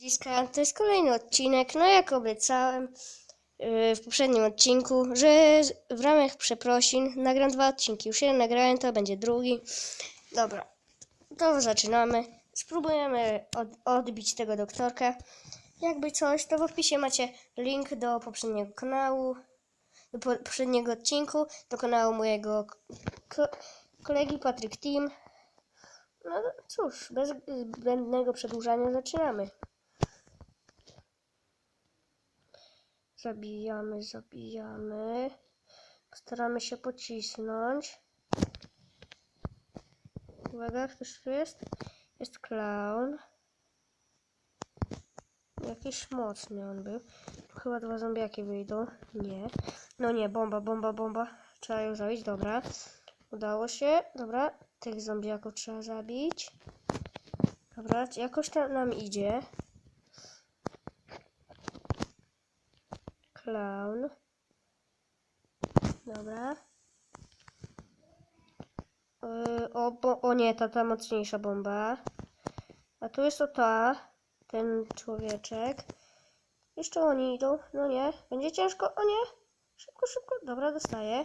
Dziska, to jest kolejny odcinek. No jak obiecałem yy, w poprzednim odcinku, że w ramach przeprosin nagram dwa odcinki. Już jeden nagrałem, to będzie drugi. Dobra, to zaczynamy. Spróbujemy od, odbić tego doktorka. Jakby coś, to w opisie macie link do poprzedniego kanału, do po- poprzedniego odcinku, do kanału mojego ko- kolegi Patryk Team. No cóż, bez zbędnego przedłużania zaczynamy. Zabijamy, zabijamy. Staramy się pocisnąć. Uwaga, ktoś tu jest? Jest clown. Jakiś mocny on był. Tu chyba dwa zombiaki wyjdą. Nie. No nie, bomba, bomba, bomba. Trzeba ją zabić, dobra. Udało się. Dobra, tych zombiaków trzeba zabić. Dobra, jakoś tam nam idzie. Clown. Dobra. Yy, o, bo, o nie, ta, ta mocniejsza bomba. A tu jest o ta, ten człowieczek. Jeszcze oni idą. No nie, będzie ciężko. O nie, szybko, szybko. Dobra, dostaję.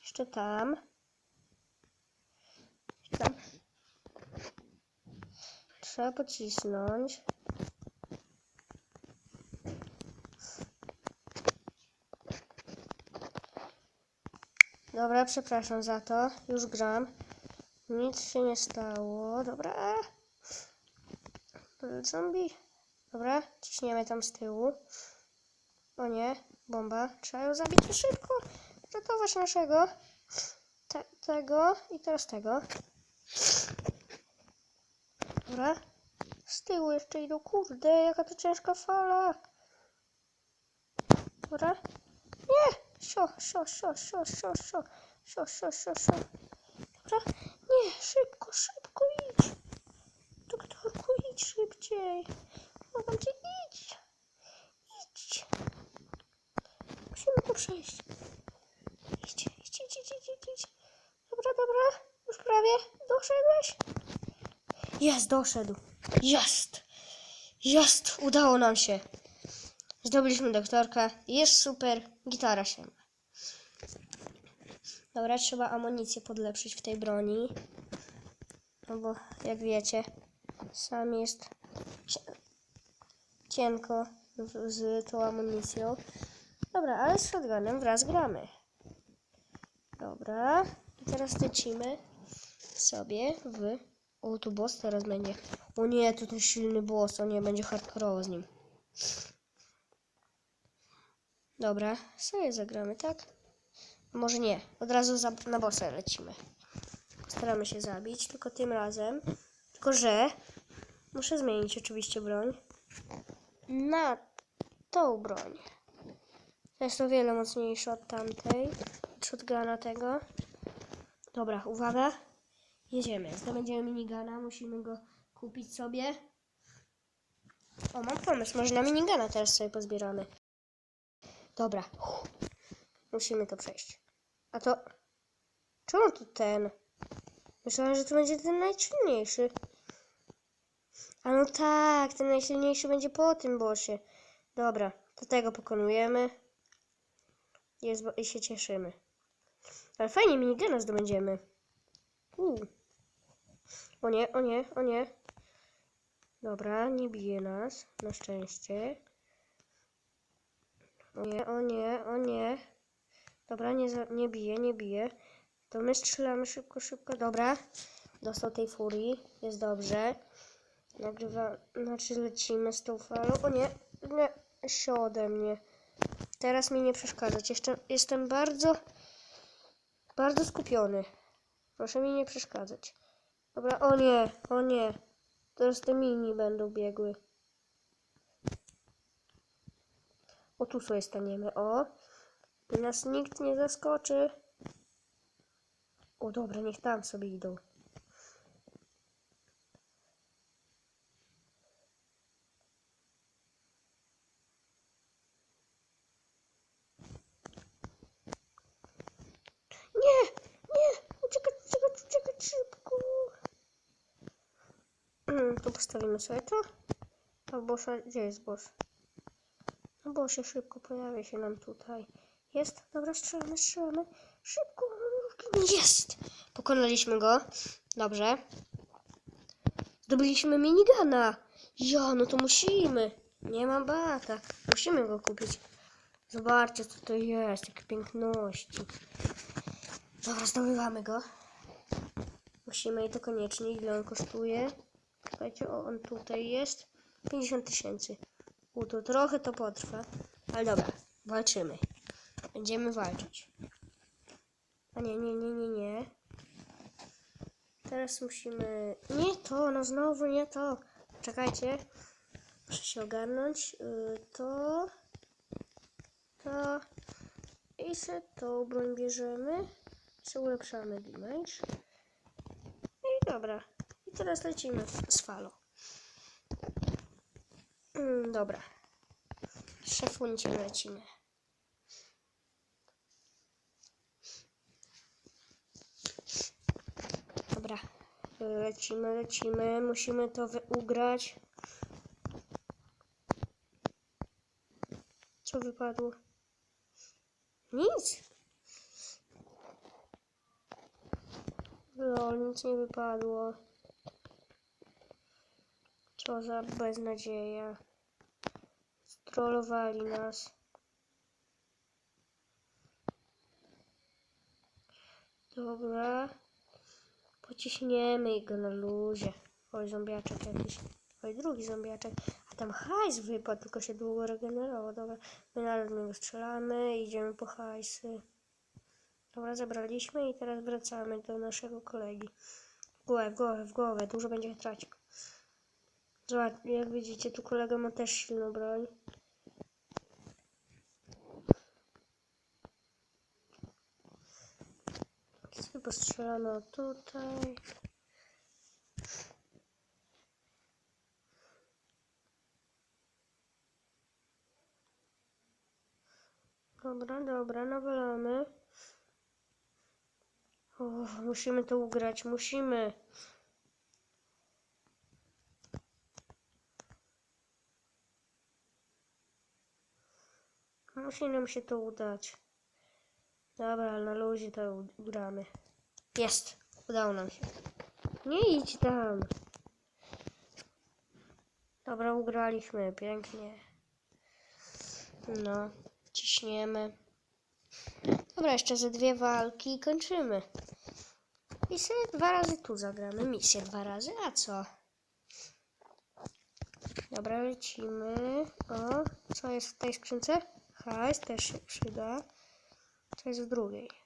Jeszcze tam. Jeszcze tam. Trzeba pocisnąć. Dobra, przepraszam za to. Już gram. Nic się nie stało. Dobra. Zombie. Dobra, ciśniemy tam z tyłu. O nie, bomba. Trzeba ją zabić szybko. Ratować naszego. Te, tego i teraz tego. Dobra. Z tyłu jeszcze idą. Kurde, jaka to ciężka fala. Dobra. Nie! Sio, sio, sio, sio, sio, sio, sio, sio, sio, sio. Dobra. Nie, szybko, szybko idź. Doktorku, idź szybciej. Mogę cię idź. Idź. Musimy to przejść. Idź, idź, idź, idź, idź, idź. Dobra, dobra. Już prawie. Doszedłeś? Jest, doszedł. Jest. Jest. Udało nam się. Zdobyliśmy doktorka. Jest super. Gitara się. Dobra, trzeba amunicję podlepszyć w tej broni. No bo jak wiecie, sam jest cie- cienko z tą amunicją. Dobra, ale z shotgunem wraz gramy. Dobra, i teraz lecimy sobie w... O, tu boss teraz będzie. O nie, ten silny boss, o nie, będzie hardkorowo z nim. Dobra, sobie zagramy, tak? Może nie, od razu za, na bossa lecimy. Staramy się zabić, tylko tym razem. Tylko, że muszę zmienić oczywiście broń na tą broń. To jest o wiele mocniejsza od tamtej. Shotguna tego. Dobra, uwaga. Jedziemy. Zdobędziemy minigana, musimy go kupić sobie. O, mam pomysł, może na minigana teraz sobie pozbieramy. Dobra. Musimy to przejść. A to... Czemu tu ten? Myślałem, że to będzie ten najsilniejszy. A no tak, ten najsilniejszy będzie po tym bossie. Dobra, to tego pokonujemy. Jest, I się cieszymy. Ale fajnie minigana zdobędziemy. Uu. O nie, o nie, o nie. Dobra, nie bije nas, na szczęście. O nie, o nie, o nie. Dobra, nie, nie bije, nie bije. To my strzelamy szybko, szybko. Dobra. Dostał tej furii. Jest dobrze. Nagrywa, znaczy lecimy z tą falą. O nie, nie, się ode mnie. Teraz mi nie przeszkadzać. Jeszcze jestem bardzo, bardzo skupiony. Proszę mi nie przeszkadzać. Dobra, o nie, o nie. Teraz te mini będą biegły. O, tu sobie staniemy, o. Nas nikt nie zaskoczy. O, dobra, niech tam sobie idą. Nie, nie, uciekać, uciekać, uciekać szybko. Tu postawimy sobie to. A bossa, gdzie jest boss? No bo się szybko pojawia się nam tutaj. Jest? Dobra, strzelamy, strzelamy. Szybko. Jest! Pokonaliśmy go. Dobrze. Zdobyliśmy minigana. Ja, no to musimy. Nie mam bata. Musimy go kupić. Zobaczcie, co to jest. Jakie piękności. Dobra, zdobywamy go. Musimy i to koniecznie. Ile on kosztuje? Słuchajcie, o, on tutaj jest. 50 tysięcy. U, to trochę to potrwa. Ale dobra, walczymy. Będziemy walczyć. A nie, nie, nie, nie, nie. Teraz musimy... Nie to, no znowu nie to. Czekajcie. Muszę się ogarnąć. Y, To... To... I se tą broń bierzemy. Se ulepszamy damage. I dobra. I teraz lecimy z falą. Mm, dobra. Szefuncie lecimy. Dobra. Lecimy, lecimy. Musimy to ugrać. Co wypadło? Nic. Lol, nic nie wypadło. Co za beznadzieja. Strollowali nas. Dobra. Pociśniemy go na luzie. Oj, zombiaczek jakiś. Oj, drugi zombiaczek. A tam hajs wypadł, tylko się długo regenerował. Dobra, my nawet niego strzelamy, idziemy po hajsy. Dobra, zabraliśmy i teraz wracamy do naszego kolegi. W głowę, w głowę, w głowę. Dużo będzie tracił. Zobacz, jak widzicie, tu kolega ma też silną broń. Sobie postrzelano tutaj. Dobra, dobra, nawalamy. O, musimy to ugrać, musimy. Musi nam się to udać. Dobra, na luzie to ugramy. Jest! Udało nam się. Nie idź tam. Dobra, ugraliśmy. Pięknie. No, ciśniemy. Dobra, jeszcze ze dwie walki i kończymy. I sobie dwa razy tu zagramy. Misję dwa razy, a co? Dobra, lecimy. O, co jest w tej skrzynce? Hajs też się przyda. Co jest w drugiej?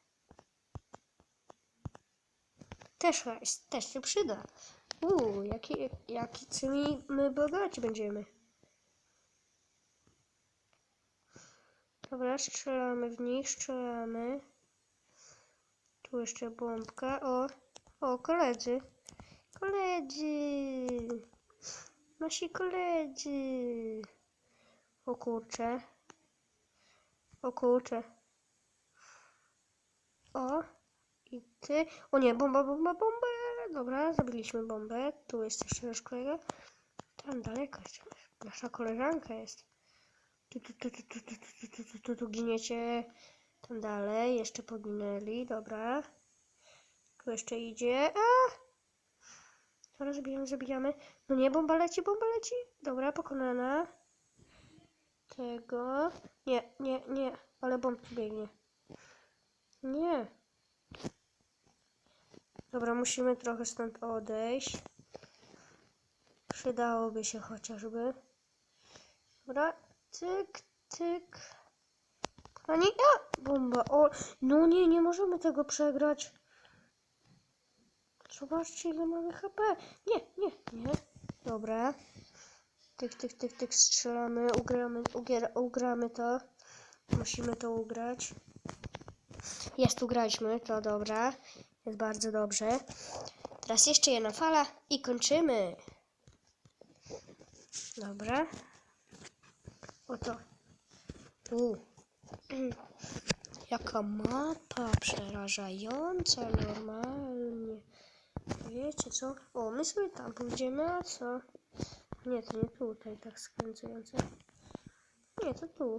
Też też się przyda. Uuu, jaki, jaki cymi my bogaci będziemy. Dobra, strzelamy w nich, strzelamy. Tu jeszcze bombka. O, o, koledzy. Koledzy. Nasi koledzy. O kurcze. O kurcze. O. I ty. O nie, bomba, bomba, bomba. Dobra, zabiliśmy bombę. Tu jest jeszcze nasz kolega. Tam daleko jeszcze nasza koleżanka jest. Tu, tu, tu, tu, tu, tu, tu, tu, tu, tu, tu giniecie. Tam dalej, jeszcze poginęli, dobra. Tu jeszcze idzie. A! Dobra, zabijamy, zabijamy. No nie, bomba leci, bomba leci. Dobra, pokonana. Tego. Nie, nie, nie. Ale bomb biegnie. Nie. Dobra, musimy trochę stąd odejść. Przydałoby się chociażby. Dobra, tyk, tyk. Kochani, a! Bomba, o! No nie, nie możemy tego przegrać. Zobaczcie, ile mamy HP. Nie, nie, nie. Dobra. Tyk, tyk, tyk, tyk, strzelamy, ugramy, ugiera, ugramy to. Musimy to ugrać. Jest, ugraliśmy, to dobra. Jest bardzo dobrze. Teraz jeszcze jedna fala i kończymy. Dobra. Oto. U. Jaka mapa przerażająca normalnie. Wiecie co? O, my sobie tam pójdziemy, a co? Nie, to nie tutaj tak skręcające. Nie, to tu.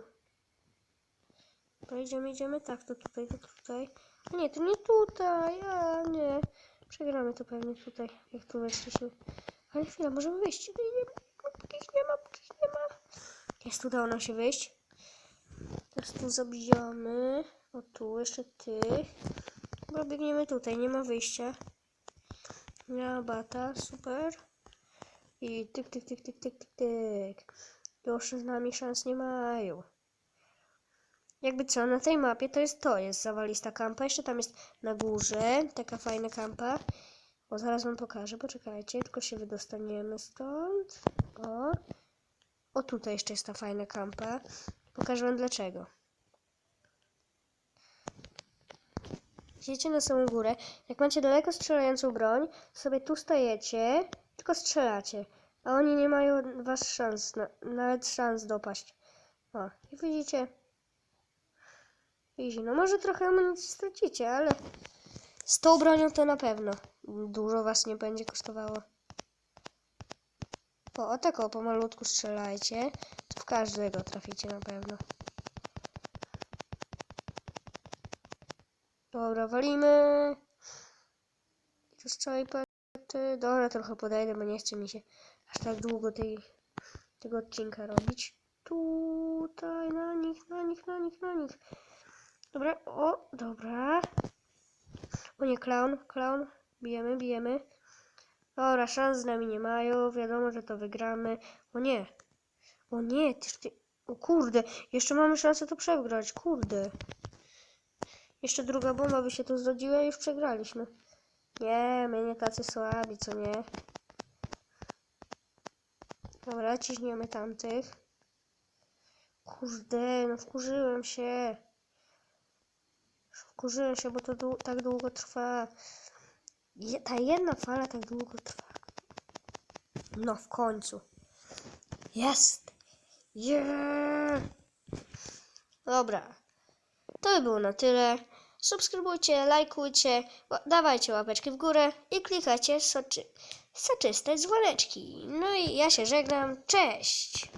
Pojedziemy, idziemy, tak, to tutaj, to tutaj. Nie, to nie tutaj, a nie. Przegramy to pewnie tutaj, jak tu weszliśmy. Ale chwila, możemy wyjść. Nie, nie, no, póki nie ma, póki nie ma. Jest, udało nam się wyjść. Teraz tu zabijamy. O tu, jeszcze ty. Dobra, biegniemy tutaj, nie ma wyjścia. Ma bata, super. I tyk, tyk, tyk, tyk, tyk, tyk, tyk. Już z nami szans nie mają. Jakby co, na tej mapie to jest to, jest zawalista kampa. Jeszcze tam jest na górze taka fajna kampa. O, zaraz wam pokażę, poczekajcie, tylko się wydostaniemy stąd. O, o tutaj jeszcze jest ta fajna kampa. Pokażę wam dlaczego. Idziecie na samą górę. Jak macie daleko strzelającą broń, sobie tu stajecie, tylko strzelacie. A oni nie mają was szans, na, nawet szans dopaść. O, i widzicie. Easy. No może trochę amunicji stracicie, ale z tą bronią to na pewno dużo was nie będzie kosztowało. O, o tak o, pomalutku strzelajcie. To w każdego traficie na pewno. Dobra, walimy. Całej palety. Dobra, trochę podejdę, bo nie chce mi się aż tak długo tej, tego odcinka robić. Tutaj, na nich, na nich, na nich, na nich. Dobra, o, dobra. O nie, clown, clown. Bijemy, bijemy. Dobra, szans z nami nie mają. Wiadomo, że to wygramy. O nie. O nie, tyż ty... O kurde, jeszcze mamy szansę to przegrać, kurde. Jeszcze druga bomba by się tu zrodziła i już przegraliśmy. Nie, my nie tacy słabi, co nie? Dobra, ciśniemy tamtych. Kurde, no wkurzyłem się. Wkurzyłem się, bo to tak długo trwa. Je, ta jedna fala tak długo trwa. No, w końcu. Jest! Yeah! Dobra. To by było na tyle. Subskrybujcie, lajkujcie, dawajcie łapeczki w górę i klikajcie soczy, soczyste dzwoneczki. No i ja się żegnam. Cześć!